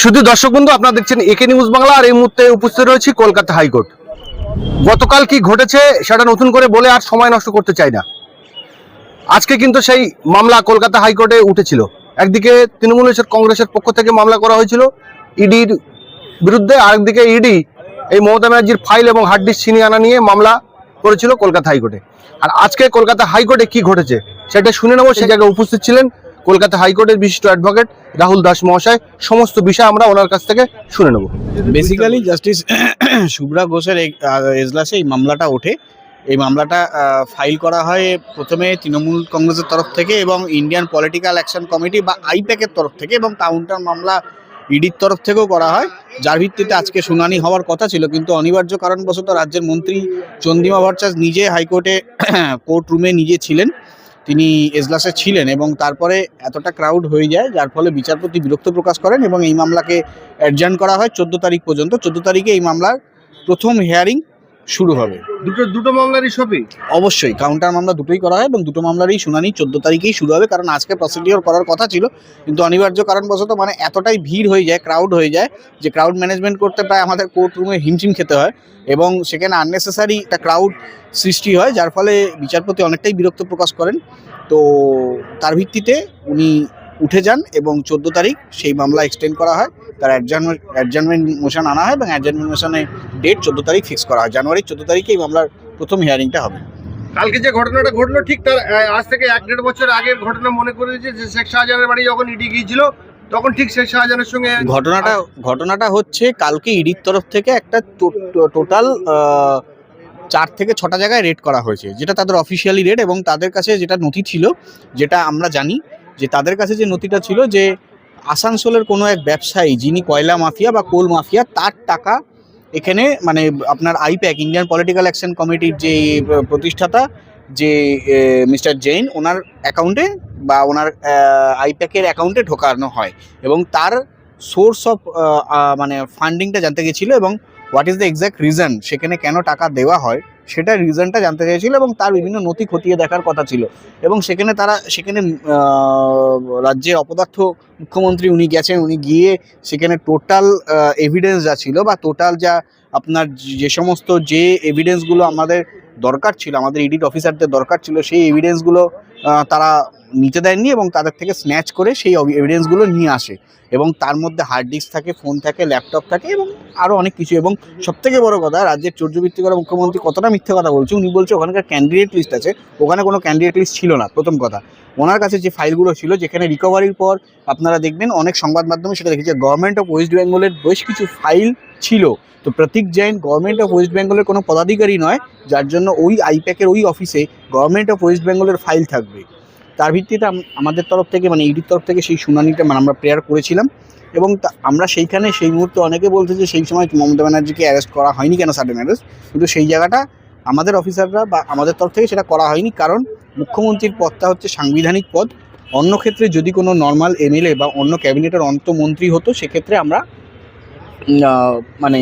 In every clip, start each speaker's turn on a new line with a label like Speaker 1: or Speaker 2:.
Speaker 1: শুধু দর্শক বন্ধু, আপনারা দেখছেন একে নিউজ বাংলা আর এই মুহূর্তে উপস্থিত রয়েছি কলকাতা হাইকোর্ট। গতকাল কি ঘটেছে সেটা নতুন করে বলে আর সময় নষ্ট করতে চাই না। আজকে কিন্তু সেই মামলা কলকাতা হাইকোর্টে উঠেছিল। একদিকে তৃণমূল কংগ্রেসের পক্ষ থেকে মামলা করা হয়েছিল ইডির বিরুদ্ধে, আরেকদিকে ইডি এই মমতা ব্যানার্জির ফাইল এবং হার্ড ডিস্ক ছিনিয়ে আনা নিয়ে মামলা করেছিল কলকাতা হাইকোর্টে। আর আজকে কলকাতা হাইকোর্টে কি ঘটেছে সেটা শুনে নেব, সেই জায়গায় উপস্থিত ছিলেন কলকাতা হাইকোর্টের বিশিষ্ট অ্যাডভোকেট রাহুল দাস মহাশয়, সমস্ত বিষয় আমরা ওনার কাছ থেকে শুনে নেব।
Speaker 2: বেসিক্যালি জাস্টিস শুভ্রা ঘোষের এজলাসে এই মামলাটা ওঠে। এই মামলাটা ফাইল করা হয় প্রথমে তৃণমূল কংগ্রেসের তরফ থেকে এবং ইন্ডিয়ান পলিটিক্যাল অ্যাকশন কমিটি বা আইপ্যাকের তরফ থেকে এবং কাউন্টার মামলা ইডির তরফ থেকেও করা হয়। যার ভিত্তিতে আজকে শুনানি হওয়ার কথা ছিল, কিন্তু অনিবার্য কারণবশত রাজ্যের মন্ত্রী চন্দিমা ভট্টাচার্য নিজে হাইকোর্টে কোর্ট রুমে নিজে ছিলেন। তিনি এজলাসে ছিলেন এবং তারপরে এতটা ক্রাউড হয়ে যায়, যার ফলে বিচারপতি বিরক্ত প্রকাশ করেন এবং এই মামলাকে অ্যাডজার্ন করা হয় চোদ্দ তারিখ পর্যন্ত। চোদ্দ তারিখে এই মামলার প্রথম হিয়ারিং শুরু হবে।
Speaker 1: দুটো দুটো মামলারই সবই
Speaker 2: অবশ্যই কাউন্টার মামলা দুটোই করা হয় এবং দুটো মামলারই শুনানি চোদ্দ তারিখেই শুরু হবে কারণ আজকে প্রসিডিওর করার কথা ছিল কিন্তু অনিবার্য কারণবশত মানে এতটাই ভিড় হয়ে যায় ক্রাউড হয়ে যায় যে ক্রাউড ম্যানেজমেন্ট করতে প্রায় আমাদের কোর্ট রুমে হিমশিম খেতে হয় এবং সেখানে আননেসেসারি একটা ক্রাউড সৃষ্টি হয় যার ফলে বিচারপতি অনেকটাই বিরক্ত প্রকাশ করেন। তো তার ভিত্তিতে উনি উঠে যান এবং চোদ্দ তারিখ সেই মামলা এক্সটেন্ড করা হয়। তার অ্যাডজার্নমেন্ট মোশন আনা হয় এবং অ্যাডজার্নমেন্ট মোশনের ডেট চোদ্দ তারিখ ফিক্স করা হয়। জানুয়ারির চোদ্দ তারিখে এই মামলার প্রথম হিয়ারিংটা হবে।
Speaker 1: কালকে যে ঘটনাটা ঘটলো ঠিক তার আজ থেকে এক দেড় বছর আগের ঘটনা মনে করে যে যে শেখ শাহজাহানের বাড়ি যখন ইডি গিয়েছিল তখন ঠিক শেখ শাহজাহানের সঙ্গে
Speaker 2: ঘটনাটা ঘটনাটা হচ্ছে কালকে ইডির তরফ থেকে একটা টোটাল চার থেকে ছটা জায়গায় রেড করা হয়েছে যেটা তাদের অফিসিয়ালি রেড এবং তাদের কাছে যেটা নথি ছিল যেটা আমরা জানি যে তাদের কাছে যে নথিটা ছিল যে আসানসোলের কোনো এক ব্যবসায়ী যিনি কয়লা মাফিয়া বা কোল মাফিয়া, তার টাকা এখানে মানে আপনার আইপ্যাক, ইন্ডিয়ান পলিটিক্যাল অ্যাকশন কমিটির যে প্রতিষ্ঠাতা, যে মিস্টার জৈন ওনার অ্যাকাউন্টে বা ওনার আইপ্যাকের অ্যাকাউন্টে ঢোকানো হয় এবং তার সোর্স অফ মানে ফান্ডিংটা জানতে গেছিল এবং what is the exact reason, সেখানে কেন টাকা দেওয়া হয় সেটা রিজনটা জানতে চাইছিল এবং তার বিভিন্ন নথি খতিয়ে দেখার কথা ছিল। এবং সেখানে তারা, সেখানে রাজ্যের অপদার্থ মুখ্যমন্ত্রী উনি গেছেন, উনি গিয়ে সেখানে টোটাল এভিডেন্স যা ছিল বা টোটাল যা আপনার যে সমস্ত যে এভিডেন্সগুলো আমাদের দরকার ছিল, আমাদের ইডিট অফিসারদের দরকার ছিল, সেই এভিডেন্সগুলো তারা নিতে দেননি এবং তাদের থেকে স্ন্যাচ করে সেই এভিডেন্সগুলো নিয়ে আসে। এবং তার মধ্যে হার্ড ডিস্ক থাকে ফোন থাকে ল্যাপটপ থাকে এবং আরও অনেক কিছু। এবং সবথেকে বড় কথা, রাজ্যের চর্যবৃত্তি করা মুখ্যমন্ত্রী কতটা মিথ্যে কথা বলছে, উনি বলছে ওখানকার ক্যান্ডিডেট লিস্ট আছে, ওখানে কোনো ক্যান্ডিডেট লিস্ট ছিল না, প্রথম কথা। ওনার কাছে যে ফাইলগুলো ছিল, যেখানে রিকভারির পর আপনারা দেখবেন অনেক সংবাদ মাধ্যমে সেটা দেখেছে গভর্নমেন্ট অফ ওয়েস্ট বেঙ্গলের বেশ কিছু ফাইল ছিল। তো Prateek Jain government of West বেঙ্গলের কোনো পদাধিকারী নয়, যার জন্য ওই আইপ্যাকের ওই অফিসে গভর্নমেন্ট অফ ওয়েস্ট বেঙ্গলের ফাইল থাকবে। তার ভিত্তিতে আমাদের তরফ থেকে মানে ইডির তরফ থেকে সেই শুনানিটা মানে আমরা প্রেয়ার করেছিলাম। এবং আমরা সেইখানে সেই মুহূর্তে অনেকে বলছে যে সেই সময় মমতা ব্যানার্জিকে অ্যারেস্ট করা হয়নি কেন সাডেন অ্যারেস্ট কিন্তু সেই জায়গাটা আমাদের অফিসাররা বা আমাদের তরফ থেকে সেটা করা হয়নি। কারণ মুখ্যমন্ত্রীর পদটা হচ্ছে সাংবিধানিক পদ। অন্য ক্ষেত্রে যদি কোনো নর্মাল এমএলএ বা অন্য ক্যাবিনেটের অন্তমন্ত্রী হতো, সেক্ষেত্রে আমরা মানে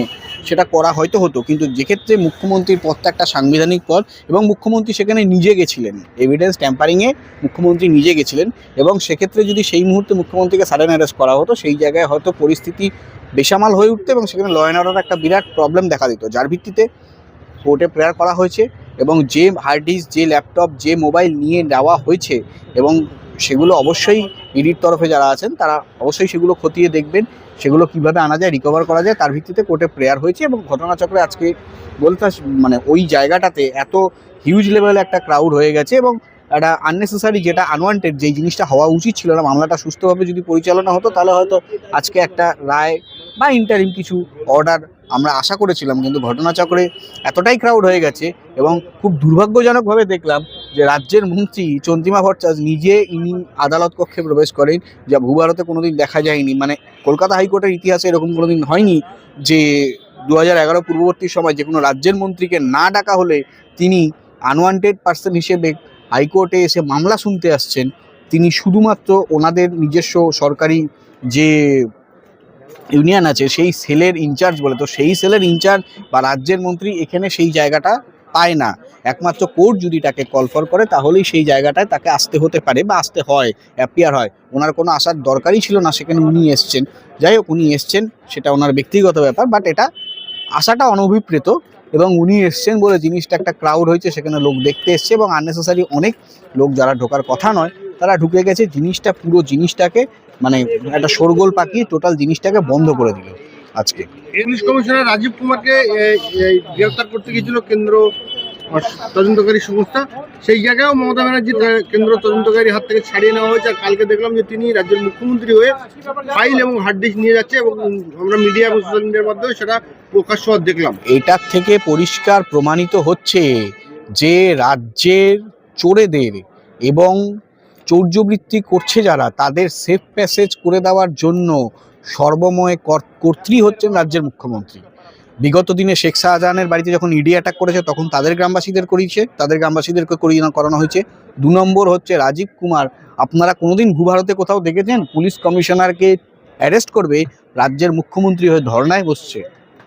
Speaker 2: সেটা করা হয়তো হতো, কিন্তু যেক্ষেত্রে মুখ্যমন্ত্রীর পদটা একটা সাংবিধানিক পদ এবং মুখ্যমন্ত্রী সেখানে নিজে গেছিলেন। এভিডেন্স ট্যাম্পারিংয়ে মুখ্যমন্ত্রী নিজে গেছিলেন এবং সেক্ষেত্রে যদি সেই মুহূর্তে মুখ্যমন্ত্রীকে সাডেন অ্যারেস্ট করা হতো, সেই জায়গায় হয়তো পরিস্থিতি বেসামাল হয়ে উঠতো এবং সেখানে ল অ্যান্ড অর্ডার একটা বিরাট প্রবলেম দেখা দিত, যার ভিত্তিতে কোর্টে প্রেয়ার করা হয়েছে এবং যে হার্ড ডিস্ক যে ল্যাপটপ যে মোবাইল নিয়ে নেওয়া হয়েছে এবং সেগুলো অবশ্যই ইডির তরফে যারা আছেন, তারা অবশ্যই সেগুলো খতিয়ে দেখবেন। সেগুলো কীভাবে আনা যায় রিকভার করা যায়, তার ভিত্তিতে কোর্টে প্রেয়ার হয়েছে এবং ঘটনাচক্রে আজকে বলতে মানে ওই জায়গাটাতে এত হিউজ লেভেলে একটা ক্রাউড হয়ে গেছে এবং একটা আননেসেসারি যেটা আনওয়ান্টেড যেই জিনিসটা হওয়া উচিত ছিল না, মামলাটা সুস্থভাবে যদি পরিচালনা হতো, তাহলে হয়তো আজকে একটা রায় বা ইন্টারিম কিছু অর্ডার আমরা আশা করেছিলাম, কিন্তু ঘটনাচক্রে এতটাই ক্রাউড হয়ে গেছে এবং খুব দুর্ভাগ্যজনকভাবে দেখলাম যে রাজ্যের মন্ত্রী চন্দ্রিমা ভট্টাচার্য নিজে ইনি আদালত কক্ষে প্রবেশ করেন, যা ভূভারতে কোনোদিন দেখা যায়নি। মানে কলকাতা হাইকোর্টের ইতিহাসে এরকম কোনোদিন হয়নি যে দু হাজার এগারো পূর্ববর্তী সময় যে কোনো রাজ্যের মন্ত্রীকে না ডাকা হলে তিনি আনওয়ান্টেড পার্সন হিসেবে হাইকোর্টে এসে মামলা শুনতে আসছেন। তিনি শুধুমাত্র ওনাদের নিজস্ব সরকারি যে ইউনিয়ন আছে, সেই সেলের ইনচার্জ বলে, তো সেই সেলের ইনচার্জ বা রাজ্যের মন্ত্রী এখানে সেই জায়গাটা পায় না। একমাত্র কোর্ট যদি তাকে কল ফর করে, তাহলেই সেই জায়গাটায় তাকে আসতে হতে পারে বা আসতে হয় অ্যাপিয়ার হয়। ওনার কোনো আসার দরকারই ছিল না, সেখানে উনি এসছেন। যাই হোক, উনি এসছেন, সেটা ওনার ব্যক্তিগত ব্যাপার বাট এটা আসাটা অনভিপ্রেত এবং উনি এসছেন বলে জিনিসটা একটা ক্রাউড হয়েছে, সেখানে লোক দেখতে এসছে এবং আননেসেসারি অনেক লোক যারা ঢোকার কথা নয়, তারা ঢুকে গেছে। জিনিসটা, পুরো জিনিসটাকে মানে একটা শোরগোল পাকিয়ে টোটাল জিনিসটাকে বন্ধ করে দিল আজকে।
Speaker 1: পুলিশ কমিশনার রাজীব কুমারকে গ্রেফতার করতে গিয়েছিল কেন্দ্র তদন্তকারী সংস্থা। সেই জায়গায়ও মমতা ব্যানার্জি কেন্দ্র তদন্তকারী হাত থেকে ছাড়িয়ে নেওয়া হয়েছে। আর কালকে দেখলাম যে তিনি রাজ্যের মুখ্যমন্ত্রী হয়ে ফাইল এবং হার্ড ডিস্ক নিয়ে যাচ্ছে এবং আমরা মিডিয়া এবং সোশ্যাল মিডিয়ার মাধ্যমে সেটা প্রকাশ্য দেখলাম।
Speaker 2: এটার থেকে পরিষ্কার প্রমাণিত হচ্ছে যে রাজ্যের চোরেদের এবং চৌর্যবৃত্তি করছে যারা, তাদের সেফ প্যাসেজ করে দেওয়ার জন্য সর্বময় কর- কর্ত্রী হচ্ছেন রাজ্যের মুখ্যমন্ত্রী। বিগত দিনে শেখ শাহজাহানের বাড়িতে যখন ইডি অ্যাটাক করেছে, তখন তাদের গ্রামবাসীদের করিয়েছে, তাদের গ্রামবাসীদেরকে করিয়ে করানো হয়েছে। দু নম্বর হচ্ছে রাজীব কুমার, আপনারা কোনোদিন ভূভারতে কোথাও দেখেছেন? পুলিশ কমিশনারকে অ্যারেস্ট করবে, রাজ্যের মুখ্যমন্ত্রী হয়ে ধর্নায় বসছে।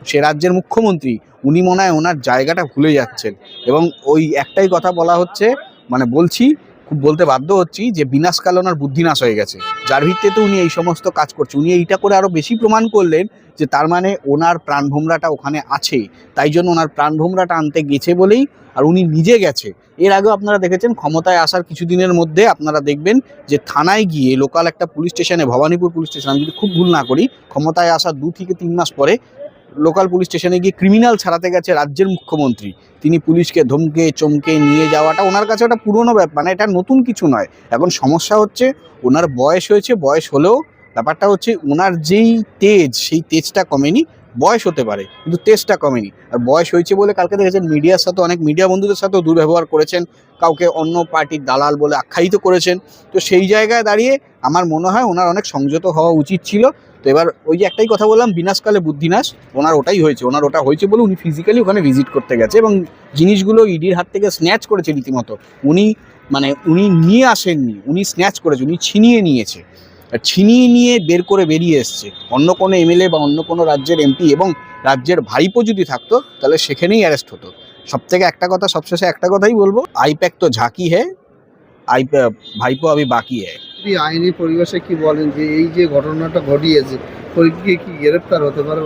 Speaker 2: সে রাজ্যের মুখ্যমন্ত্রী, উনি মনে হয় ওনার জায়গাটা ভুলে যাচ্ছেন। এবং ওই একটাই কথা বলা হচ্ছে মানে বলছি বলতে বাধ্য হচ্ছি যে বিনাশকাল ওনার বুদ্ধিনাশ হয়ে গেছে। যার ভিত্তিতে উনি এই সমস্ত কাজ করছে। উনি এইটা করে আরও বেশি প্রমাণ করলেন যে তার মানে ওনার প্রাণভোমরাটা ওখানে আছে। তাই জন্য ওনার প্রাণভোমরাটা আনতে গেছে বলেই আর উনি নিজে গেছে। এর আগেও আপনারা দেখেছেন ক্ষমতায় আসার কিছুদিনের মধ্যে আপনারা দেখবেন যে থানায় গিয়ে লোকাল একটা পুলিশ স্টেশনে, ভবানীপুর পুলিশ স্টেশন, আমি যদি খুব ভুল না করি, ক্ষমতায় আসার দু থেকে তিন মাস পরে লোকাল পুলিশ স্টেশনে গিয়ে ক্রিমিনাল ছাড়াতে গেছে রাজ্যের মুখ্যমন্ত্রী। তিনি পুলিশকে ধমকে, চমকে নিয়ে যাওয়াটা ওনার কাছে ওটা পুরনো ব্যাপার মানে এটা নতুন কিছু নয়। এখন সমস্যা হচ্ছে ওনার বয়স হয়েছে, বয়স হলেও ব্যাপারটা হচ্ছে ওনার যেই তেজ, সেই তেজটা কমেনি, বয়স হতে পারে, কিন্তু তেজটা কমেনি। আর বয়স হয়েছে বলে কালকে দেখেছেন মিডিয়ার সাথে অনেক মিডিয়া বন্ধুদের সাথেও দুর্ব্যবহার করেছেন, কাউকে অন্য পার্টির দালাল বলে আখ্যায়িত করেছেন। তো সেই জায়গায় দাঁড়িয়ে আমার মনে হয় ওনার অনেক সংযত হওয়া উচিত ছিল। তো এবার ওই যে একটাই কথা বললাম, বিনাশকালে বুদ্ধিনাশ, ওনার ওটাই হয়েছে, ওনার ওটা হয়েছে বলে উনি ফিজিক্যালি ওখানে ভিজিট করতে গেছে এবং জিনিসগুলো ইডির হাত থেকে স্ন্যাচ করেছে রীতিমতো। উনি মানে উনি নিয়ে আসেননি, উনি স্ন্যাচ করেছে, উনি ছিনিয়ে নিয়েছে। আর ছিনিয়ে নিয়ে বের করে বেরিয়ে এসছে। অন্য কোনো এমএলএ বা অন্য কোনো রাজ্যের এমপি এবং রাজ্যের ভাইপো যদি থাকতো, তাহলে সেখানেই অ্যারেস্ট হতো। সব থেকে একটা কথা, সবশেষে একটা কথাই বলব, আইপ্যাক তো ঝাঁকি হ্যাঁ আইপ্যাক, ভাইপো আমি বাকি হ্যাঁ
Speaker 3: যদি আইনি পরিবেশে কি বলেন যে এই যে ঘটনাটা ঘটিয়েছে কি গ্রেফতার হতে পারে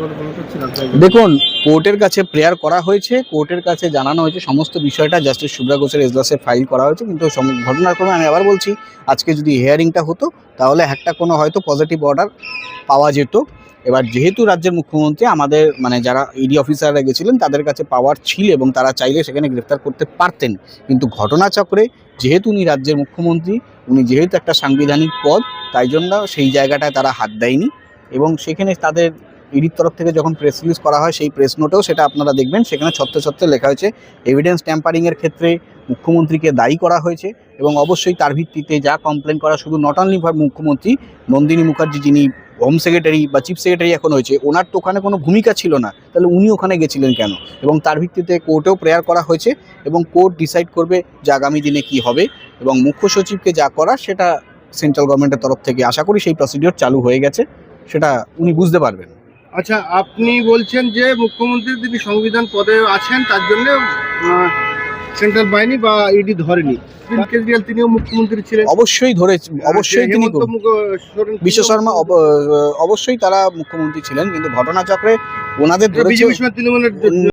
Speaker 2: দেখুন, কোর্টের কাছে প্রেয়ার করা হয়েছে, কোর্টের কাছে জানানো হয়েছে, সমস্ত বিষয়টা জাস্টিস সুব্রা ঘোষের এজলাসে ফাইল করা হয়েছে, কিন্তু ঘটনাক্রমে আমি আবার বলছি, আজকে যদি হিয়ারিংটা হতো, তাহলে একটা কোনো হয়তো পজিটিভ অর্ডার পাওয়া যেত। এবার যেহেতু রাজ্যের মুখ্যমন্ত্রী, আমাদের মানে যারা ইডি অফিসাররা গেছিলেন, তাদের কাছে পাওয়ার ছিল এবং তারা চাইলে সেখানে গ্রেফতার করতে পারতেন। কিন্তু ঘটনাচক্রে যেহেতু উনি রাজ্যের মুখ্যমন্ত্রী, উনি যেহেতু একটা সাংবিধানিক পদ, তাই জন্য সেই জায়গাটায় তারা হাত দেয়নি এবং সেখানে তাদের ইডির তরফ থেকে যখন প্রেস রিলিজ করা হয়, সেই প্রেস নোটেও সেটা আপনারা দেখবেন। সেখানে ছত্রে ছত্রে লেখা হয়েছে এভিডেন্স ট্যাম্পারিংয়ের ক্ষেত্রে মুখ্যমন্ত্রীকে দায়ী করা হয়েছে এবং অবশ্যই তার ভিত্তিতে যা কমপ্লেন করা, শুধু নট অনলি ফর মুখ্যমন্ত্রী, নন্দিনী মুখার্জি যিনি হোম সেক্রেটারি বা চিফ সেক্রেটারি এখন হয়েছে, ওনার তো ওখানে কোনো ভূমিকা ছিল না। তাহলে উনি ওখানে গেছিলেন কেন? এবং তার ভিত্তিতে কোর্টেও প্রেয়ার করা হয়েছে এবং কোর্ট ডিসাইড করবে যে আগামী দিনে কি হবে এবং মুখ্য সচিবকে যা করা সেটা সেন্ট্রাল গভর্নমেন্টের তরফ থেকে আশা করি সেই প্রসিডিওর চালু হয়ে গেছে, সেটা উনি বুঝতে পারবেন।
Speaker 1: আচ্ছা আপনি বলছেন যে মুখ্যমন্ত্রী তিনি সংবিধান পদে আছেন, তার জন্য সেন্ট্রাল বাহিনী বা ইডি ধরেনি। কেজরিয়াল কেজরিওয়াল তিনিও মুখ্যমন্ত্রী ছিলেন।
Speaker 2: অবশ্যই ধরে অবশ্যই তিনি বিশ্ব শর্মা অবশ্যই তারা মুখ্যমন্ত্রী ছিলেন কিন্তু ঘটনাচক্রে ওনাদের ধরেছে